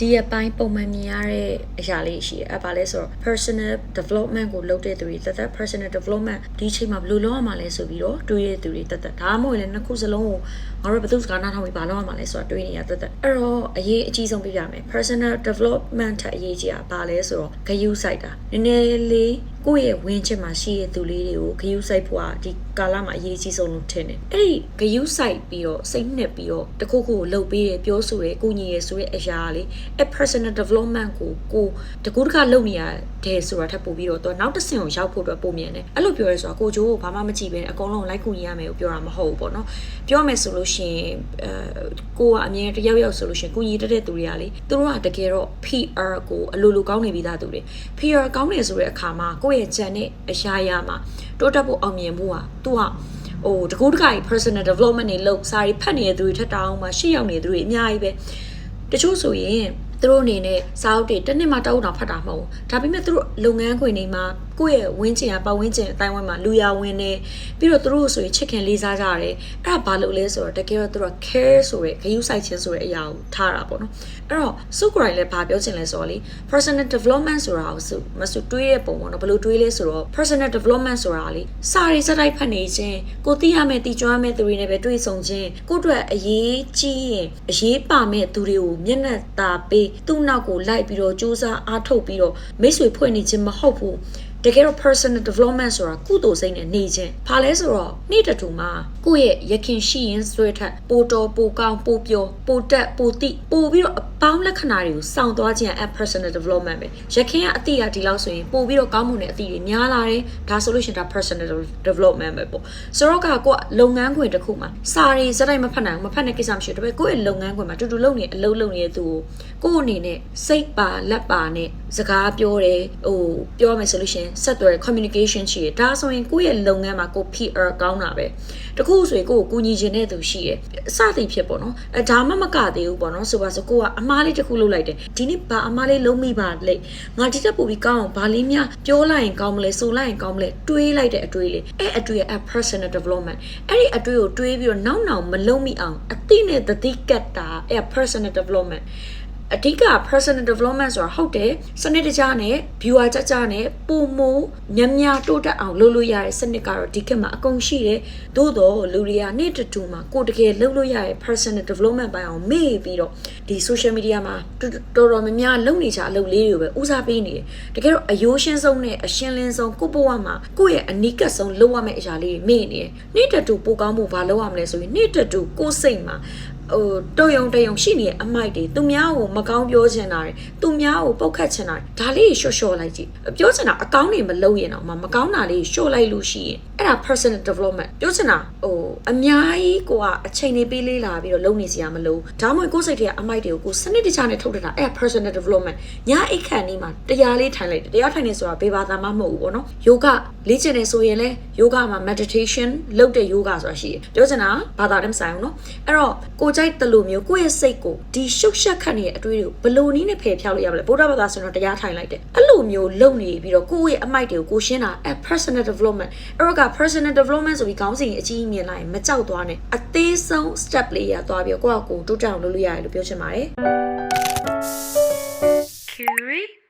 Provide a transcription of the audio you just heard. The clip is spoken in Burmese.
ဒီအပိုင်းပုံမှန်မြင်ရတဲ့အရာလေးရှိတယ်အဲ့ဘာလဲဆိုတော့ personal development ကိုလုပ်တဲ့သူတွေတက်တက် personal development ဒီအချိန်မှာဘယ်လိုလုပ်ရမှာလဲဆိုပြီးတော့တွေးတဲ့သူတွေတက်တက်ဒါမှမဟုတ်လည်းနှစ်ခုစလုံးကိုငါတို့ဘယ်သူစကားနားထောင်ပြီးဘာလုပ်ရမှာလဲဆိုတာတွေးနေရတက်တက်အဲ့တော့အရေးအကြီးဆုံးပြပြမယ် personal development ထက်အရေးကြီးတာဘာလဲဆိုတော့ဂယုစိုက်တာနည်းနည်းလေး ကိုယ့်ရဲ့ဝင်းချင်မှာရှိတဲ့သူလေးတွေကိုဂယုစိုက်ဖို့ကဒီကာလမှာအရေးကြီးဆုံးလို့ထင်တယ်အဲ့ဒီဂယုစိုက်ပြီးတော့စိတ်နှစ်ပြီးတော့တခုခုကိုလှုပ်ပေးတယ်ပြောဆိုတယ်ကိုညီရယ်ဆိုတဲ့အရာလေးအဲ့ personal development ကိုကိုတကူးတခါလုပ်နေရတယ်ဆိုတာထပ်ပို့ပြီးတော့တော့နောက်တစ်ဆင့်ကိုရောက်ဖို့အတွက်ပုံမြင်တယ်အဲ့လိုပြောရဲဆိုတာကိုဂျိုးကိုဘာမှမကြည့်ဘဲအကုန်လုံးလိုက်ကူညီရမယ်ကိုပြောတာမဟုတ်ဘူးပေါ့နော်ပြောမယ်ဆိုလို့ရှိရင်အဲကိုကအမြင်တယောက်ယောက်ဆိုလို့ရှိရင်ကူညီတတ်တဲ့သူတွေကလေသူတို့ကတကယ်တော့ PR ကိုအလိုလိုကောင်းနေပြီးသားသူတွေ PR ကောင်းနေဆိုတဲ့အခါမှာကိုယ့်ရဲ့ဂျန်နဲ့အရာရာမှာတိုးတက်ဖို့အောင်မြင်ဖို့ကသူကဟိုတကူးတခါကြီး personal development တွေလုပ်စာရီဖတ်နေတဲ့သူတွေထက်တောင်မှရှေ့ရောက်နေတဲ့သူတွေအများကြီးပဲတချို့ဆိုရင်သူတို့အနေနဲ့စာအုပ်တွေတစ်နှစ်မှတောက်အောင်ဖတ်တာမဟုတ်ဘူးဒါပေမဲ့သူတို့လုပ်ငန်းခွင်တွေမှာကိုယ့်ရဲ့ဝင်းကျင်ကပတ်ဝန်းကျင်အတိုင်းဝိုင်းမှာလူရဝင်နေပြီးတော့သူတို့ဆိုရင်ချစ်ခင်လေးစားကြတယ်အဲ့ဒါဘာလို့လဲဆိုတော့တကယ်တော့သူတို့ care ဆိုတဲ့ဂရုစိုက်ခြင်းဆိုတဲ့အရာကိုထားတာပေါ့နော်အဲ့တော့စုကိုယ်တိုင်လည်းဘာပြောချင်လဲဆိုတော့လေ personal development ဆိုတာကိုစုမစုတွေးတဲ့ပုံပေါ့နော်ဘယ်လိုတွေးလဲဆိုတော့ personal development ဆိုတာလေစာရီစက်တိုက်ဖတ်နေခြင်းကိုသိရမယ့်တည်ကျွမ်းမယ့်သူတွေနဲ့ပဲတွေ့ဆုံခြင်းကိုယ့်အတွက်အရေးကြီးရင်အရေးပါမဲ့သူတွေကိုမျက်နှာသာပေးသူ့နောက်ကိုလိုက်ပြီးတော့စူးစမ်းအားထုတ်ပြီးတော့မိတ်ဆွေဖွဲ့နေခြင်းမဟုတ်ဘူး တကယ်တော့ personal development ဆိုတာကုသိုလ်စိတ်နဲ့နေခြင်း။ဘာလဲဆိုတော့နေ့တတူမှာ ကိုယ့်ရဲ့ရခင်ရှိရင်ဆွဲထက်ပိုတော်ပိုကောင်းပိုပြောပိုတက်ပိုတိပိုပြီးတော့အပေါင်းလက္ခဏာတွေကိုစောင့်သွားခြင်း at personal development ပဲ။ရခင်ကအတိအဒီလောက်ဆိုရင်ပိုပြီးတော့ကောင်းမွန်တဲ့အတိတွေများလာတယ်။ဒါဆိုလို့ရှိရင်ဒါ personal development ပဲပေါ့။ဆိုတော့ကကိုကလုပ်ငန်းခွင်တစ်ခုမှာစာရီစက်တိုင်းမဖတ်နိုင်ဘူးမဖတ်တဲ့ကိစ္စမရှိဘူး။ဒါပေမဲ့ကိုယ့်ရဲ့လုပ်ငန်းခွင်မှာတူတူလုပ်နေအလုပ်လုပ်နေတဲ့သူကိုကိုယ့်အနေနဲ့စိတ်ပါလက်ပါနဲ့စကားပြောတယ်ဟိုပြောမယ်ဆိုလို့ရှိရင်ဆက်သွယ် communication ရှိတယ်ဒါဆိုရင်ကိုယ့်ရဲ့လုပ်ငန်းမှာကို PR ကောင်းတာပဲတခုဆိုရင်ကိုကိုကူညီခြင်းတဲ့သူရှိတယ်အစသိဖြစ်ပေါ့နော်အဲဒါမှမကသေးဘူးပေါ့နော်ဆိုပါဆိုကိုကအမားလေးတစ်ခုလုပ်လိုက်တယ်ဒီနေ့ဘာအမားလေးလုံးမိပါလေငါဒီတက်ပို့ပြီးကောင်းအောင်ဘာလေးများပြောလိုက်ရင်ကောင်းမလဲဆိုလိုက်ရင်ကောင်းမလဲတွေးလိုက်တဲ့အတွေးလေးအဲအတွေးအ personal development အဲ့ဒီအတွေးကိုတွေးပြီးတော့နောက်နောက်မလုံးမိအောင်အသိနဲ့တတိကတ်တာအဲ personal development အဓိက personal development ဆိုတာဟုတ်တယ်စနစ်တကျနဲ့ viewer ကြကြနဲ့ပုံမညံ့ညတိုးတက်အောင်လုပ်လို့ရတဲ့စနစ်ကတော့ဒီခေတ်မှာအကုန်ရှိတယ်သို့တော့လူတွေကနေ့တတူမှာကိုတကယ်လုပ်လို့ရတဲ့ personal development ပိုင်းအောင်မေ့ပြီးတော့ဒီ social media မှာတော်တော်များများလုပ်နေကြအလုပ်လေးတွေကိုပဲဦးစားပေးနေတယ်တကယ်တော့အယိုးရှင်းဆုံးနဲ့အရှင်းလင်းဆုံးကိုဘဝမှာကိုယ့်ရဲ့အနီးကပ်ဆုံးလုပ်ရမယ့်အရာလေးတွေမေ့နေတယ်နေ့တတူပိုကောင်းမှုဘာလုပ်ရမလဲဆိုရင်နေ့တတူကိုယ်စိတ်မှာဟိုတုံယုံတယုံရှိနေတဲ့အမိုက်တွေသူများကိုမကောင်းပြောချင်တာတွေသူများကိုပုတ်ခတ်ချင်တာတွေဒါလေးရှော့ရှော့လိုက်ကြည့်ပြောချင်တာအကောင်းတွေမလုပ်ရင်တော့မကောင်းတာလေးရှော့လိုက်လို့ရှိရင်အဲ့ဒါ personal development ပြောချင်တာဟိုအများကြီးကိုကအချိန်နေပေးလေးလာပြီးတော့လုပ်နေစရာမလိုဒါမှမဟုတ်ကိုယ်စိတ်ထဲကအမိုက်တွေကိုကိုစနစ်တကျနဲ့ထုတ်ထတာအဲ့ဒါ personal development ညာအိတ်ခန့်နီးမှာတရားလေးထိုင်လိုက်တယ်တရားထိုင်နေဆိုတာဘေးဘာသာမှမဟုတ်ဘူးပေါ့နော်ယောဂလေ့ကျင့်နေဆိုရင်လည်းယောဂမှာ meditation လုပ်တဲ့ယောဂဆိုတာရှိတယ်ပြောချင်တာဘာသာတည်းမဆိုင်ဘူးနော်အဲ့တော့ကိုကြိုက်တလို့မျိုးကိုယ့်ရဲ့စိတ်ကိုဒီရှုပ်ရှက်ခတ်နေတဲ့အတွေ့တွေကိုဘယ်လိုနည်းနဲ့ဖယ်ဖြောက်လို့ရမလဲဗုဒ္ဓဘာသာဆိုတော့တရားထိုင်လိုက်တယ်အဲ့လိုမျိုးလုပ်နေပြီးတော့ကိုယ့်ရဲ့အမိုက်တွေကိုကိုရှင်းတာအဲ personal development အဲ့တော့က personal development ဆိုပြီးခေါင်းစဉ်အကြီးမြင်လိုက်ရင်မကြောက်သွားနဲ့အသေးဆုံး step လေးရသွားပြီးတော့ကိုယ့်အကိုတိုးတက်အောင်လုပ်လို့ရတယ်လို့ပြောချင်ပါတယ် Curie